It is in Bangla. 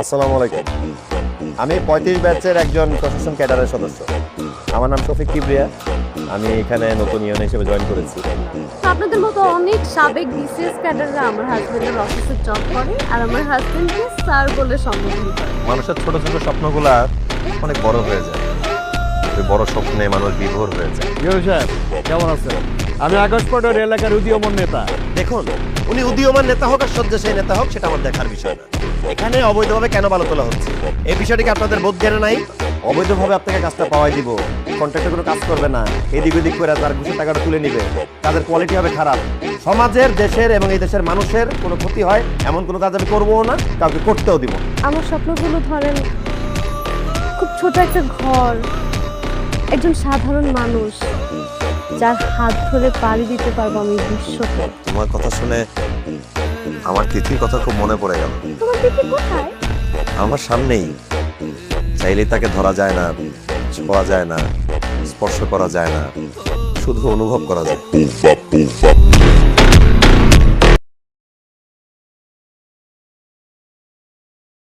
আসসালামু আলাইকুম। আমি পঁয়ত্রিশ ব্যাচের একজন প্রশাসন ক্যাডারের সদস্য। আমার নাম শফিক কিবরিয়া। আমি এখানে নতুন ইউন হিসেবে জয়েন করেছি। আপনাদের মতো অনেক সাবেক বিসিএস ক্যাডাররা আমার হাজবেন্ডের অফিসে জব করে আর আমার হাজবেন্ডকে স্যার বলে সম্বোধন করে। মানুষের ছোট ছোট স্বপ্নগুলা অনেক বড় হয়ে যায়। বড় স্বপ্নে মানুষ বিভোর হয়ে যায়। কেমন আছেন? আমি আগস্টপটের এলাকার উদীয়মান নেতা। দেখুন উনি উদীয়মান নেতা হোক আর শয্যাশায়ী নেতা হোক সেটা আমার দেখার বিষয় না। এখানে অবৈধভাবে কেন ভালো তোলা হচ্ছে? এই বিষয়টি কি আপনাদের বোধ জ্ঞানে নাই? অবৈধভাবে আপনাকে কাজটা পাওয়াই দিব। কন্ট্রাক্টে কোনো কাজ করবে না। এদিক ওদিক করে তার ঘুষের টাকাটা তুলে নিবে। তাদের কোয়ালিটি হবে খারাপ। সমাজের দেশের এবং এই দেশের মানুষের কোনো ক্ষতি হয় এমন কোনো কাজ আমি করব না কাউকে করতেও দিব না। আমার স্বপ্নগুলো ধরেন খুব ছোট একটা ঘর একজন সাধারণ মানুষ। যার হাত ধরে পাড়ি দিতে পারব আমি বিশ্বকে। তোমার কথা শুনে আমার তিথির কথা খুব মনে পড়ে গেল। আমার সামনেই। চাইলে তাকে ধরা যায় না ছোঁয়া যায় না স্পর্শ করা যায় না শুধু অনুভব করা যায়।